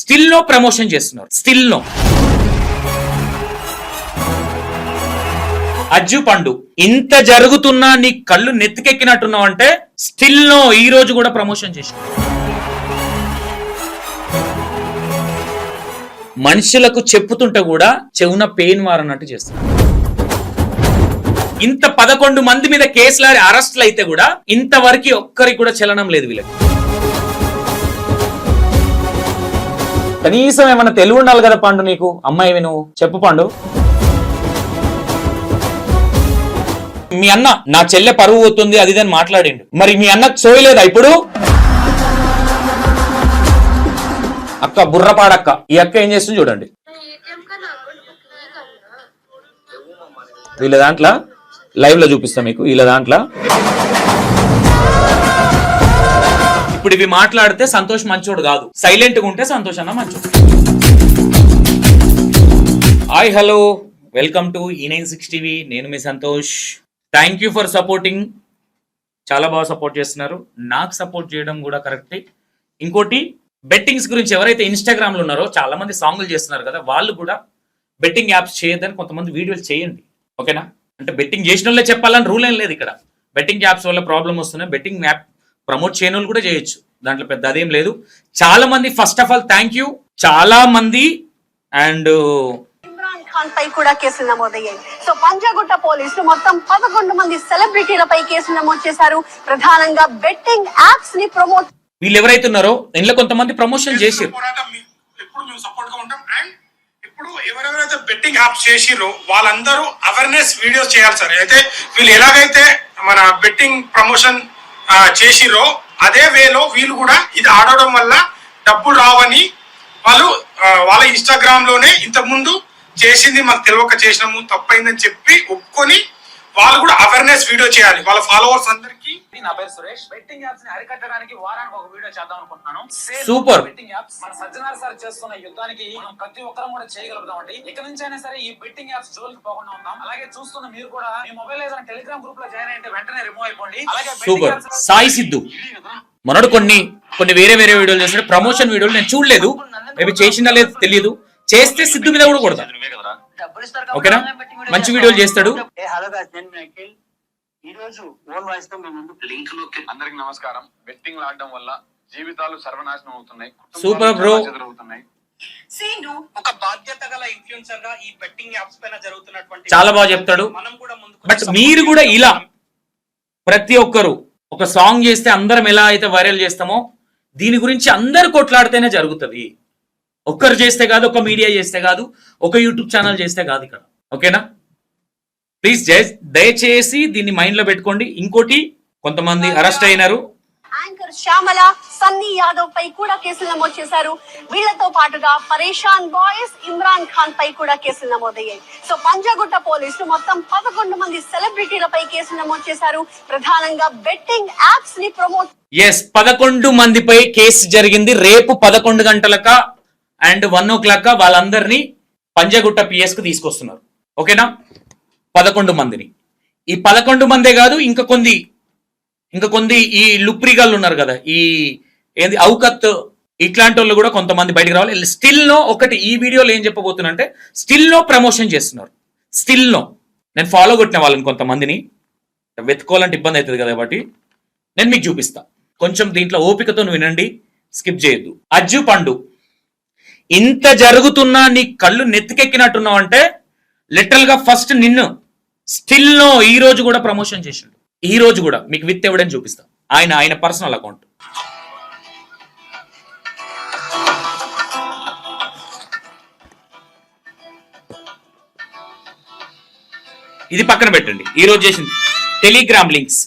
Still no promotion చేస్తున్నారు. Still no Ajju పండు ఇంత జరుగుతున్నా నీ కళ్ళు నెత్తికెక్కినట్టున్నావు అంటే స్టిల్ నో ఈ రోజు కూడా ప్రమోషన్ చేసి మనుషులకు చెప్పుతుంటే కూడా చెవున పెయిన్ మారన్నట్టు చేస్తున్నారు. ఇంత పదకొండు మంది మీద కేసులు అరెస్టులు అయితే కూడా ఇంతవరకు ఒక్కరికి కూడా చలనం లేదు వీళ్ళకి. కనీసం ఏమన్నా తెలివి ఉండాలి కదా పండు నీకు? అమ్మాయివి నువ్వు. చెప్పు పండు. మీ అన్న నా చెల్లె పరువు పోతుంది అది ఇది అని మాట్లాడిండు. మరి మీ అన్నకు సోయలేదా ఇప్పుడు? అక్క బుర్రపాడక్క ఈ అక్క ఏం చేస్తుంది చూడండి. వీళ్ళ దాంట్లో? లైవ్లో చూపిస్తా మీకు వీళ్ళ దాంట్లో? ఇప్పుడు ఇవి మాట్లాడితే సంతోష్ మంచోడు కాదు. సైలెంట్గా ఉంటే సంతోష్ అన్న మంచోడు. హాయ్ హలో వెల్కమ్ టు ఈ నైన్ సిక్స్ టీవీ నేను మీ Santosh. Thank you for supporting చాలా బాగా సపోర్ట్ చేస్తున్నారు. నాకు సపోర్ట్ చేయడం కూడా కరెక్టే ఇంకోటి బెట్టింగ్స్ గురించి ఎవరైతే ఇన్స్టాగ్రామ్లో ఉన్నారో చాలా మంది సాంగ్లు చేస్తున్నారు కదా వాళ్ళు కూడా బెట్టింగ్ యాప్స్ చేయొద్దని కొంతమంది వీడియోలు చేయండి. ఓకేనా అంటే బెట్టింగ్ చేసిన వాళ్ళే చెప్పాలని రూల్ ఏం లేదు ఇక్కడ. బెట్టింగ్ యాప్స్ వల్ల ప్రాబ్లం వస్తున్నాయి. బెట్టింగ్ యాప్ ప్రమోట్ చేయని కూడా చేయొచ్చు. దాంట్లో పెద్ద అదేం లేదు. చాలా మంది first of all thank you చాలా మంది అండ్ ఇమ్రాన్ ఖాన్ పై కూడా కేసులు నమోదయ్యాయి సో పంజాగుట్ట పోలీసులు మొత్తం పదకొండు మంది సెలబ్రిటీలపై కేసులు నమోదు చేశారు. ప్రధానంగా బెట్టింగ్ యాప్స్ని ప్రమోట్ వీళ్ళు ఎవరైతే ఉన్నారో ఇందులో కొంతమంది ప్రమోషన్ చేసారు పోరాటం మీ- ఎప్పుడు మేము సపోర్ట్గా ఉంటాం. అండ్ ఇప్పుడు ఎవరెవరైతే బెట్టింగ్ యాప్స్ చేసిరో వాళ్ళందరూ అవేర్నెస్ వీడియోస్ చేయాలి సార్. అయితే వీళ్ళు ఎలాగైతే మన బెట్టింగ్ ప్రమోషన్ చేసిరో అదే వేలో వీళ్ళు కూడా ఇది ఆడడం వల్ల డబ్బులు రావని వాళ్ళు వాళ్ళ ఇన్స్టాగ్రామ్లోనే ఇంతకుముందు చేసింది మాకు తెలియక చేసినాము తప్పైందని చెప్పి ఒప్పుకొని వాళ్ళు కూడా అవేర్నెస్ వీడియో చేయాలి. వాళ్ళ ఫాలోవర్స్ అందరికీ నా పేరు సురేష్. బెట్టింగ్ యాప్స్ని అరికట్టడానికి వారానికి ఒక వీడియో చేద్దాం అనుకుంటున్నాను. Super. బెట్టింగ్ యాప్స్ మన సజ్జనార్ సార్ చేస్తున్న యుద్ధానికి మనం ప్రతి ఒక్కరం కూడా చేయగలుగుతాం అండి ఇక నుంచి అయినా సరే ఈ బెట్టింగ్ యాప్స్ జోలికి పోకుండా ఉందాం. అలాగే చూస్తున్న మీరు కూడా మీ మొబైల్ ఏదైనా టెలిగ్రామ్ గ్రూప్లో జాయిన్ అయితే వెంటనే రిమూవ్ అయిపోండి. అలాగే సూపర్. సాయి సిద్ధు. మనోడు కొన్ని కొన్ని వేరే వేరే వీడియోలు చేస్తాడు ప్రమోషన్ వీడియోలు నేను చూడలేదు. మేబీ చేసిందా లేదు తెలియదు చేస్తే సిద్ధు మీద కూడా కొడతా. ఓకేనా? మంచి వీడియోలు చేస్తాడు. ఏ హలో నేను ఈ రోజు ఓన్ వాయిస్తో మేము ముందు లింక్లోకి అందరికి నమస్కారం. బెట్టింగ్ ఆడడం వల్ల జీవితాలు సర్వనాశనం అవుతున్నాయి. కుటుంబాలు Super, bro. చెదరవుతున్నాయి ఒక బాధ్యత గల ఇన్ఫ్లుయెన్సర్గా ఈ బెట్టింగ్ యాప్స్ పైన జరుగుతున్నటువంటి చాలా బాగా చెప్తాడు. మనం కూడా ముందుకు బట్ మీరు కూడా ఇలా ప్రతి ఒక్కరు ఒక సాంగ్ చేస్తే అందరం ఎలా అయితే వైరల్ చేస్తామో దీని గురించి అందరు కొట్లాడితేనే జరుగుతుంది. ఒక్కరు చేస్తే కాదు ఒక మీడియా చేస్తే కాదు ఒక యూట్యూబ్ ఛానల్ చేస్తే కాదు ఇక్కడ. ఓకేనా? ప్లీజ్ దయచేసి దీన్ని మైండ్లో పెట్టుకోండి. ఇంకోటి కొంతమంది అరెస్ట్ అయినారు. యాంకర్ శ్యామల సన్నీ యాదవ్ పై కూడా కేసులు నమోదు చేశారు. వీళ్ళతో పాటుగా పరేషాన్ బాయ్స్ ఇమ్రాన్ ఖాన్ పై కూడా కేసులు నమోదయ్యాయి. సో పంజాగుట్ట పోలీసులు మొత్తం పదకొండు మంది సెలబ్రిటీలపై కేసులు నమోదు చేశారు. ప్రధానంగా బెట్టింగ్ యాప్స్ని ప్రమోట్ ఎస్ పదకొండు మందిపై కేసు జరిగింది. రేపు పదకొండు గంటలక అండ్ వన్ ఓ క్లాక్ వాళ్ళందరినీ పంజగుట్ట పిఎస్కు తీసుకొస్తున్నారు. ఓకేనా? పదకొండు మందిని. ఈ పదకొండు మందే కాదు ఇంకా కొన్ని ఇంకా కొన్ని ఈ లుప్రిగాళ్ళు ఉన్నారు కదా ఈ ఏంది ఔకత్ ఇట్లాంటి వాళ్ళు కూడా కొంతమంది బయటకు రావాలి. స్టిల్ నో ఒకటి ఈ వీడియోలో ఏం చెప్పబోతున్నా అంటే స్టిల్ నో ప్రమోషన్ చేస్తున్నారు. స్టిల్ నో నేను ఫాలో కొట్టిన వాళ్ళని కొంతమందిని. వెతుకోవాలంటే ఇబ్బంది అవుతుంది కదా కాబట్టి నేను మీకు చూపిస్తా. కొంచెం దీంట్లో ఓపికతో వినండి స్కిప్ చేయొద్దు. అజ్జు పండు ఇంత జరుగుతున్నా నీ కళ్ళు నెత్తికెక్కినట్టున్నావు అంటే లిటరల్గా ఫస్ట్ నిన్ను స్టిల్ నో ఈ రోజు కూడా ప్రమోషన్ చేసిండు. ఈ రోజు కూడా మీకు విత్ ఎవిడెన్స్ చూపిస్తా. ఆయన ఆయన పర్సనల్ అకౌంట్ ఇది పక్కన పెట్టండి. ఈ రోజు చేసింది టెలిగ్రామ్ లింక్స్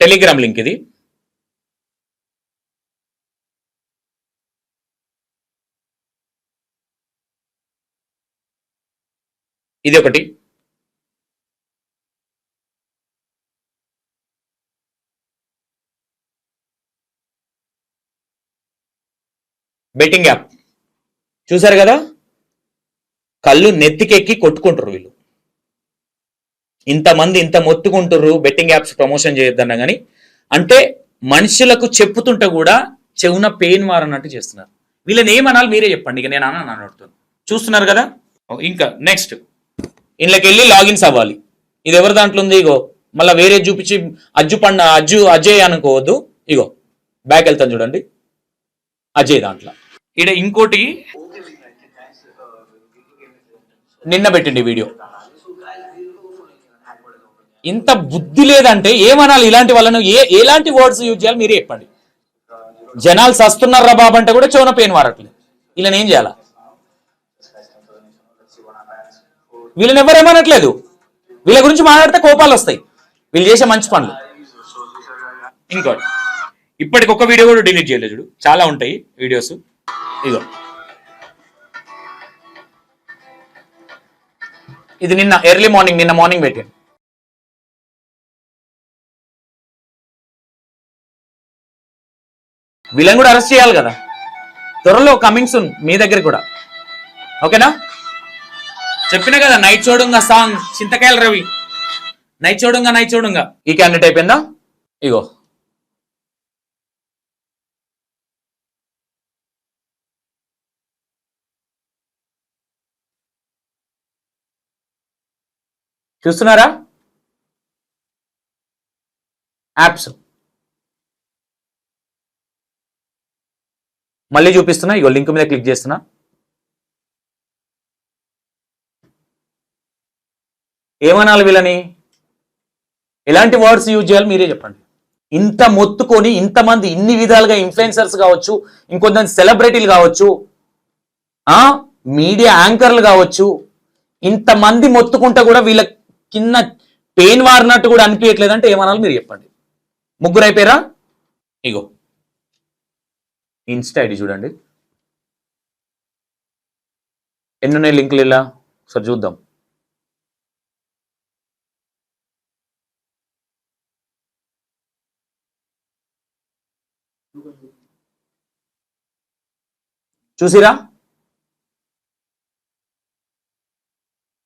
టెలిగ్రామ్ లింక్ ఇది. ఇది ఒకటి బెట్టింగ్ యాప్. చూసారు కదా? కళ్ళు నెత్తికెక్కి కొట్టుకుంటారు వీళ్ళు. ఇంతమంది ఇంత మొత్తుకుంటుర్రు బెట్టింగ్ యాప్స్ ప్రమోషన్ చేయొద్దన్నా కానీ అంటే మనుషులకు చెప్పుతుంటే కూడా చెవున పెయిన్ వారన్నట్టు చేస్తున్నారు. వీళ్ళని ఏమనాలి మీరే చెప్పండి ఇక నేను అన్నాను అడుగుతాను చూస్తున్నారు కదా? ఇంకా నెక్స్ట్. ఇంట్లోకి వెళ్ళి లాగిన్స్ అవ్వాలి. ఇది ఎవరి దాంట్లో ఉంది? ఇగో మళ్ళీ వేరే చూపించి అజ్జు పండ అజ్జు అజయ్ అనుకోవద్దు. ఇగో బ్యాక్ వెళ్తాను చూడండి. అజయ్ దాంట్లో. ఇక్కడ ఇంకోటి నిన్న పెట్టండి వీడియో. ఇంత బుద్ధి లేదంటే ఏమనాలి? ఇలాంటి వాళ్ళను ఏ ఎలాంటి వర్డ్స్ యూజ్ చేయాలి? మీరే చెప్పండి. జనాలు సస్తున్నారా బాబు అంటే కూడా చోన పెయిన్ వాడట్లేదు. ఇలా ఏం చేయాలా? వీళ్ళని ఎవరేమనట్లేదు వీళ్ళ గురించి మాట్లాడితే కోపాలు వస్తాయి. వీళ్ళు చేసే మంచి పనులు. ఇంకోటి ఇప్పటికి ఒక వీడియో కూడా డిలీట్ చేయలేదు చూడు. చాలా ఉంటాయి వీడియోస్. ఇదో ఇది నిన్న ఎర్లీ మార్నింగ్ నిన్న మార్నింగ్ పెట్టాను. వీళ్ళని కూడా అరెస్ట్ చేయాలి కదా. త్వరలో కమింగ్ సూన్ మీ దగ్గర కూడా. ఓకేనా? చెప్పిన కదా నైట్ చూడంగా సాంగ్ చింతకాయల రవి. నైట్ చూడంగా నైట్ చూడుంగా. ఈ క్యాండిడేట్ అయిపోయిందా? ఇగో. చూస్తున్నారా? యాప్స్. మళ్ళీ చూపిస్తున్నా ఇగో లింక్ మీద క్లిక్ చేస్తున్నా. ఏమనాలి వీళ్ళని? ఎలాంటి వర్డ్స్ యూజ్ చేయాలి మీరే చెప్పండి. ఇంత మొత్తుకొని ఇంతమంది ఇన్ని విధాలుగా ఇన్ఫ్లుయెన్సర్స్ కావచ్చు ఇంకొంతమంది సెలబ్రిటీలు కావచ్చు మీడియా యాంకర్లు కావచ్చు ఇంతమంది మొత్తుకుంటే కూడా వీళ్ళ కింద పెయిన్ వారినట్టు కూడా అనిపించట్లేదు అంటే ఏమనాలి మీరు చెప్పండి. ముగ్గురు అయిపోయారా ఇగో. ఇన్స్టా ఐడి చూడండి. ఎన్నున్నాయి లింకులు ఇలా? ఒకసారి చూద్దాం. చూసిరా?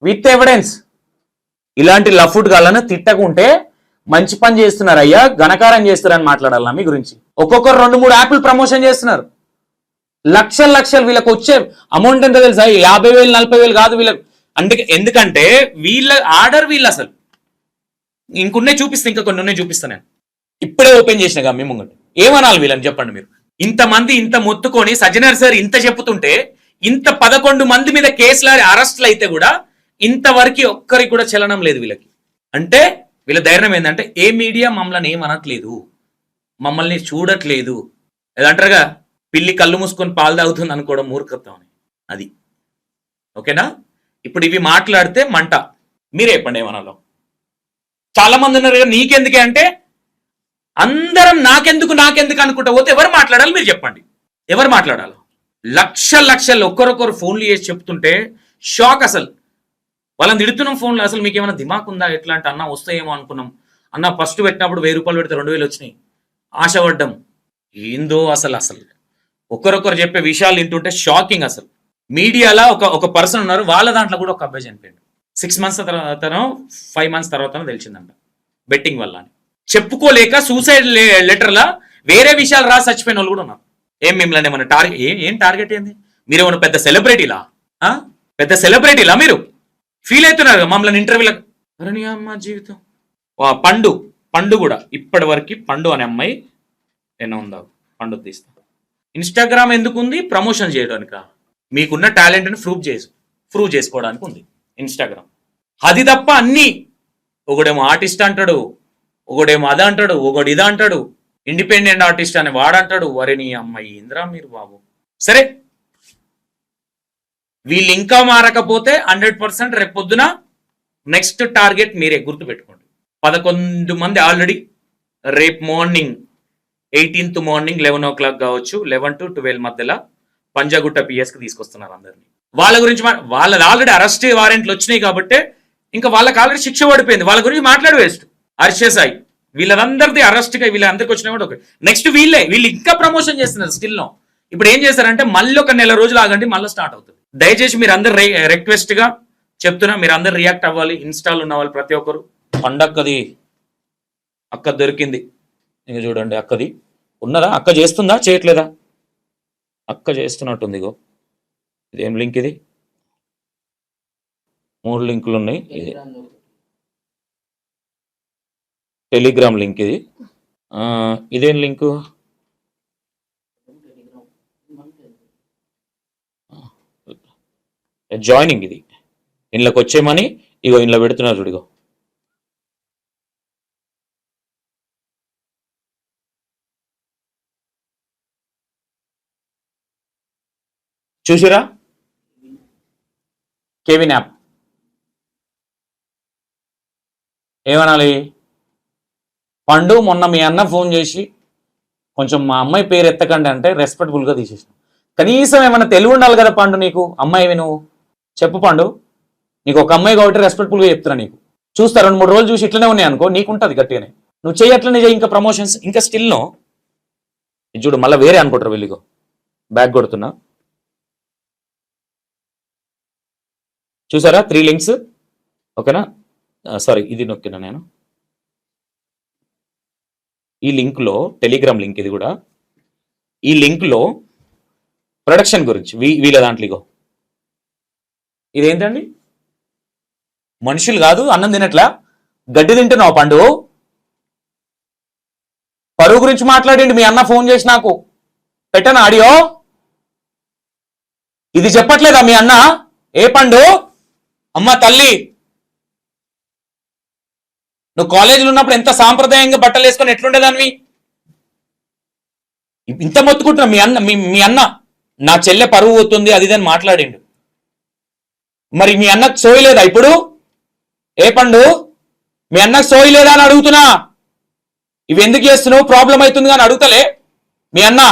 విత్ ఎవిడెన్స్ ఇలాంటి లఫుడ్ గాలను తిట్టకుంటే మంచి పని చేస్తున్నారు అయ్యా ఘనకారం చేస్తున్నారని మాట్లాడాలా మీ గురించి? ఒక్కొక్కరు రెండు మూడు యాప్లు ప్రమోషన్ చేస్తున్నారు. లక్షలు లక్షలు వీళ్ళకి వచ్చే అమౌంట్ ఎంత తెలుసా? యాభై వేలు నలభై వేలు కాదు వీళ్ళకి. అందుకే ఎందుకంటే వీళ్ళ ఆర్డర్ వీళ్ళు అసలు. ఇంకొన్నే చూపిస్తాను ఇంకా కొన్ని ఉన్నాయి చూపిస్తాను నేను. ఇప్పుడే ఓపెన్ చేసిన మీ ముంగట. ఏమనాలి వీళ్ళని చెప్పండి మీరు? ఇంతమంది ఇంత మొత్తుకొని సజ్జనర్ సార్ ఇంత చెప్పుతుంటే ఇంత పదకొండు మంది మీద కేసులు అరెస్టులు అయితే కూడా ఇంతవరకు ఒక్కరికి కూడా చలనం లేదు వీళ్ళకి. అంటే వీళ్ళ ధైర్యం ఏంటంటే ఏ మీడియా మమ్మల్ని ఏమనట్లేదు మమ్మల్ని చూడట్లేదు. ఏదంటారుగా? పిల్లి కళ్ళు మూసుకొని పాలు తాగుతుంది అనుకోవడం మూర్ఖత్వం అని. అది. ఓకేనా? ఇప్పుడు ఇవి మాట్లాడితే మంట. మీరే చెప్పండి ఏమనాలో. చాలా మంది ఉన్నారు కదా, నీకెందుకే అంటే అందరం నాకెందుకు నాకెందుకు అనుకుంటా పోతే ఎవరు మాట్లాడాలి మీరు చెప్పండి. ఎవరు మాట్లాడాలి? లక్ష లక్షలు ఒక్కరొకరు ఫోన్లు చేసి చెప్తుంటే షాక్ అసలు. వాళ్ళని తిడుతున్నాం ఫోన్లో. అసలు మీకు ఏమైనా దిమాక్ ఉందా ఎట్లా అంటే అన్న వస్తాయేమో అనుకున్నాం. అన్న ఫస్ట్ పెట్టినప్పుడు వెయ్యి రూపాయలు పెడితే రెండు వేలు వచ్చినాయి. ఆశపడ్డం. ఏందో అసలు అసలు. ఒకరొకరు చెప్పే విషయాలు వింటుంటే షాకింగ్ అసలు. మీడియాలో ఒక ఒక పర్సన్ ఉన్నారు. వాళ్ళ దాంట్లో కూడా ఒక అబ్బాయి చనిపోయాడు. సిక్స్ మంత్స్ తర్వాత ఫైవ్ మంత్స్ తర్వాత తెలిసిందంట. బెట్టింగ్ వల్ల అని. చెప్పుకోలేక సూసైడ్ లెటర్లా వేరే విషయాలు రాసి చచ్చిపోయిన వాళ్ళు కూడా ఉన్నారు. ఏం మిమ్మల్ని ఏమన్నా టార్గెట్ ఏం ఏం టార్గెట్ ఏంది? మీరు పెద్ద సెలబ్రిటీలా పెద్ద సెలబ్రిటీలా మీరు? ఫీల్ అవుతున్నారు మమ్మల్ని ఇంటర్వ్యూలకు అమ్మ జీవితం. వా, పండు పండు కూడా. ఇప్పటి వరకు పండు అనే అమ్మాయి నేను ఉందా? పండు తీస్తా. ఇన్స్టాగ్రామ్ ఎందుకు ఉంది ప్రమోషన్ చేయడానిక? మీకున్న టాలెంట్ని ప్రూవ్ చేసు ప్రూవ్ చేసుకోవడానికి ఉంది ఇన్స్టాగ్రామ్ అది తప్ప అన్నీ. ఒకడేమో ఆర్టిస్ట్ అంటాడు ఒకడేమో అది అంటాడు ఒకడు ఇది అంటాడు. ఇండిపెండెంట్ ఆర్టిస్ట్ అని వాడంటాడు వరిని అమ్మాయి ఇంద్రా మీరు బాబు? సరే. వీళ్ళు ఇంకా మారకపోతే హండ్రెడ్ పర్సెంట్ రేపు పొద్దున నెక్స్ట్ టార్గెట్ మీరే గుర్తుపెట్టుకోండి. పదకొండు మంది ఆల్రెడీ రేపు morning eighteenth morning eleven o'clock కావచ్చు లెవెన్ టు ట్వెల్వ్ మధ్యలో పంజాగుట్ట పిఎస్కి తీసుకొస్తున్నారు అందరినీ. వాళ్ళ గురించి మా- వాళ్ళది ఆల్రెడీ అరెస్ట్ వారెంట్లు వచ్చినాయి కాబట్టి ఇంకా వాళ్ళకి ఆల్రెడీ శిక్ష పడిపోయింది. వాళ్ళ గురించి మాట్లాడి వేస్ట్ అరిచేసాయి వీళ్ళందరిది అరెస్ట్గా వీళ్ళందరికీ వచ్చినా కూడా ఓకే నెక్స్ట్ వీళ్ళే. వీళ్ళు ఇంకా ప్రమోషన్ చేస్తున్నారు స్టిల్ నో. ఇప్పుడు ఏం చేస్తారంటే మళ్ళీ ఒక నెల రోజులు ఆగండి మళ్ళీ స్టార్ట్ అవుతుంది. దయచేసి మీరు అందరు రిక్వెస్ట్గా చెప్తున్నా మీరు అందరు రియాక్ట్ అవ్వాలి. ఇన్స్టాల్ ఉన్న వాళ్ళు ప్రతి ఒక్కరు. పండక్కది అక్క దొరికింది. ఇంక చూడండి అక్కది. ఉన్నదా? అక్క చేస్తుందా? చేయట్లేదా? అక్క చేస్తున్నట్టుంది ఇగో. ఇదేం లింక్ ఇది? మూడు లింకులు ఉన్నాయి. ఇది టెలిగ్రామ్ లింక్ ఇది. ఇదేం లింకు? జాయినింగ్ ఇది. ఇంట్లోకి వచ్చేయమని ఇగో ఇంట్లో పెడుతున్నారు చూడిగో చూసిరా? Kevin app. ఏమనాలి? పండు మొన్న మీ అన్న ఫోన్ చేసి కొంచెం మా అమ్మాయి పేరు ఎత్తకండి అంటే రెస్పెక్ట్ఫుల్గా తీసేసిన. కనీసం ఏమైనా తెలివి ఉండాలి కదా పండు నీకు? అమ్మాయివి నువ్వు? చెప్పు పండు. నీకు ఒక అమ్మాయి కాబట్టి రెస్పెక్ట్ఫుల్గా చెప్తున్నా నీకు. చూస్తా రెండు మూడు రోజులు చూసి ఇట్లనే ఉన్నాయి అనుకో నీకుంటుంది గట్టిగానే. నువ్వు చేయట్లనే చేయి ఇంకా ప్రమోషన్స్ ఇంకా స్టిల్నో చూడు మళ్ళీ వేరే అనుకుంటారు వెళ్ళిగో. బ్యాగ్ కొడుతున్నా. చూసారా? త్రీ లింక్స్ ఓకేనా? సారీ ఇది నొక్కినా నేను. ఈ లింక్లో టెలిగ్రామ్ లింక్ ఇది కూడా ఈ లింక్లో ప్రొడక్షన్ గురించి వీ వీళ్ళ దాంట్లో ఇదేంటండి? మనుషులు కాదు అన్నం తినట్లా? గడ్డి తింటున్నావు పండు? పరువు గురించి మాట్లాడండి మీ అన్న ఫోన్ చేసి నాకు. పెట్టను ఆడియో? ఇది చెప్పట్లేదా మీ అన్న? ఏ పండు? అమ్మ తల్లి! నువ్వు కాలేజీలో ఉన్నప్పుడు ఎంత సాంప్రదాయంగా బట్టలు వేసుకొని ఎట్లుండేదానివి? ఇంత మొత్తుకుంటున్నా మీ అన్న మీ మీ అన్న నా చెల్లె పరువు పోతుంది అది దాన్ని అని మాట్లాడిండు. మరి మీ అన్నకు సోయలేదా ఇప్పుడు? ఏ పండు? మీ అన్నకు సోయలేదా అని అడుగుతున్నా. ఇవి ఎందుకు చేస్తున్నావు? ప్రాబ్లం అవుతుంది అని అడుగుతలే. మీ అన్న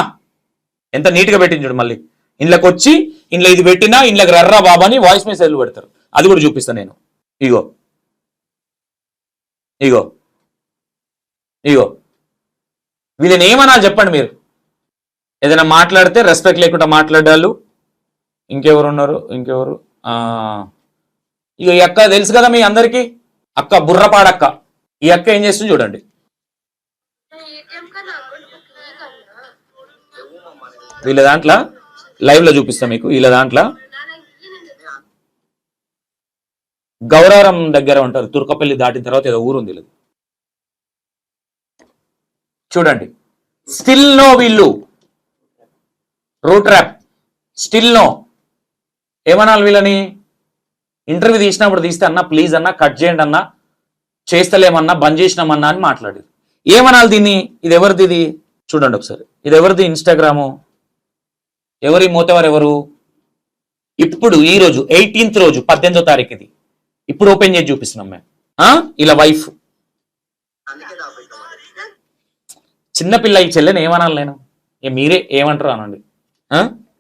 ఎంత నీట్గా పెట్టింది చూడు మళ్ళీ. ఇంట్లోకి వచ్చి ఇంట్లో ఇది పెట్టినా ఇంట్లోకి రర్రా బాబా అని వాయిస్ మెసేజ్లు పెడతారు. అది కూడా చూపిస్తాను నేను. ఇగో ఇగో. ఇగో. వీళ్ళని ఏమనాలి చెప్పండి మీరు? ఏదైనా మాట్లాడితే రెస్పెక్ట్ లేకుండా మాట్లాడాలు ఇంకెవరు ఉన్నారు? ఇంకెవరు? ఇగో ఇక ఈ అక్క తెలుసు కదా మీ అందరికీ? అక్క బుర్రపాడక్క. ఈ అక్క ఏం చేస్తుంది చూడండి. వీళ్ళ దాంట్లో లైవ్లో చూపిస్తాం మీకు వీళ్ళ దాంట్లో. గౌరవరం దగ్గర ఉంటారు. తుర్కపల్లి దాటిన తర్వాత ఏదో ఊరు ఉంది చూడండి. స్టిల్ నో వీళ్ళు. Route trap still no. ఏమనాలి వీళ్ళని? ఇంటర్వ్యూ తీసినప్పుడు తీస్తే అన్న ప్లీజ్ అన్న కట్ చేయండి అన్న చేస్తలేమన్నా బంద్ చేసినామన్నా అని మాట్లాడేది. ఏమనాలి దీన్ని? ఇది ఎవరిది ఇది? చూడండి ఒకసారి. ఇది ఎవరిది? ఇన్స్టాగ్రాము. ఎవరి మూతవారు ఎవరు? ఇప్పుడు ఈ రోజు ఎయిటీన్త్ రోజు పద్దెనిమిదో తారీఖు ఇది ఇప్పుడు ఓపెన్ చేసి చూపిస్తున్నాం మేము. ఆ? ఇలా వైఫ్. చిన్నపిల్ల ఈ చెల్లెని ఏమనాలి నేను? మీరే ఏమంటారు అనండి?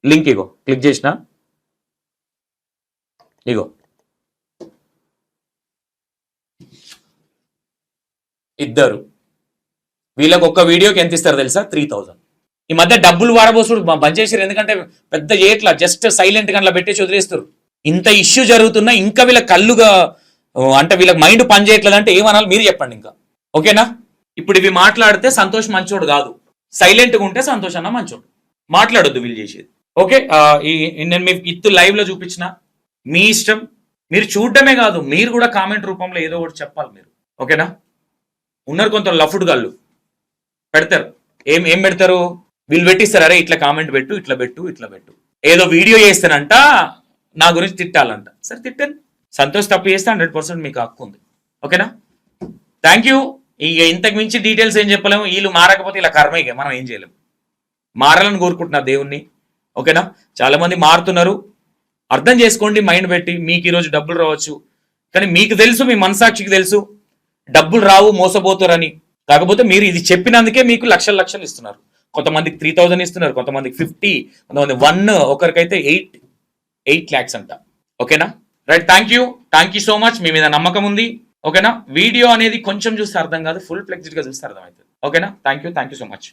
లింక్ ఇగో క్లిక్ చేసిన? ఇగో. ఇద్దరు. వీళ్ళకి ఒక్క వీడియోకి ఎంత ఇస్తారు తెలుసా? త్రీ థౌజండ్ ఈ మధ్య డబ్బులు వాడబోసుడు బ- బంద్ చేసారు ఎందుకంటే పెద్ద ఏట్లా జస్ట్ సైలెంట్ గంటల పెట్టేసి వదిలేస్తారు ఇంత ఇష్యూ జరుగుతున్నా ఇంకా వీళ్ళ కళ్ళుగా అంటే వీళ్ళకి మైండ్ పనిచేయట్లేదు అంటే ఏమనాలి? మీరు చెప్పండి ఇంకా. ఓకేనా? ఇప్పుడు ఇవి మాట్లాడితే సంతోష్ మంచోడు కాదు. సైలెంట్గా ఉంటే సంతోష్ అన్న మంచోడు. మాట్లాడొద్దు వీళ్ళు చేసేది. ఓకే ఈ నేను మీకు ఇత్తు లైవ్లో చూపించిన. మీ ఇష్టం. మీరు చూడడమే కాదు మీరు కూడా కామెంట్ రూపంలో ఏదో ఒకటి చెప్పాలి మీరు. ఓకేనా? ఉన్నారు కొంత లఫుడ్ గాళ్ళు. పెడతారు. ఏం ఏం పెడతారు? వీళ్ళు పెట్టిస్తారు? అరే ఇట్లా కామెంట్ పెట్టు ఇట్లా పెట్టు ఇట్లా పెట్టు. ఏదో వీడియో చేస్తానంట. నా గురించి తిట్టాలంట. సరే తిట్టండి. సంతోష్ తప్పు చేస్తే హండ్రెడ్ పర్సెంట్ మీకు హక్కు ఉంది. ఓకేనా? థ్యాంక్ యూ ఇక ఇంతకు మించి డీటెయిల్స్ ఏం చెప్పలేము. వీళ్ళు మారకపోతే ఇలా కర్మ ఇక మనం ఏం చేయలేము. మారాలని కోరుకుంటున్నా దేవుణ్ణి. ఓకేనా? చాలామంది మారుతున్నారు. అర్థం చేసుకోండి మైండ్ పెట్టి. మీకు ఈరోజు డబ్బులు రావచ్చు. కానీ మీకు తెలుసు మీ మనసాక్షికి తెలుసు. డబ్బులు రావు మోసపోతారని. కాకపోతే మీరు ఇది చెప్పినందుకే మీకు లక్షల లక్షలు ఇస్తున్నారు. కొంతమందికి త్రీ థౌజండ్ ఇస్తున్నారు కొంతమందికి ఫిఫ్టీ కొంతమంది వన్ ఒకరికైతే ఎయిట్ ఎయిట్ ల్యాక్స్ అంట. ఓకేనా? Right thank you thank you so much మీ మీద నమ్మకం ఉంది. ఓకేనా? వీడియో అనేది కొంచెం చూస్తే అర్థం కాదు. ఫుల్ ఫ్లెక్స్డ్గా చూస్తే అర్థమవుతుంది. ఓకేనా? Thank you thank you so much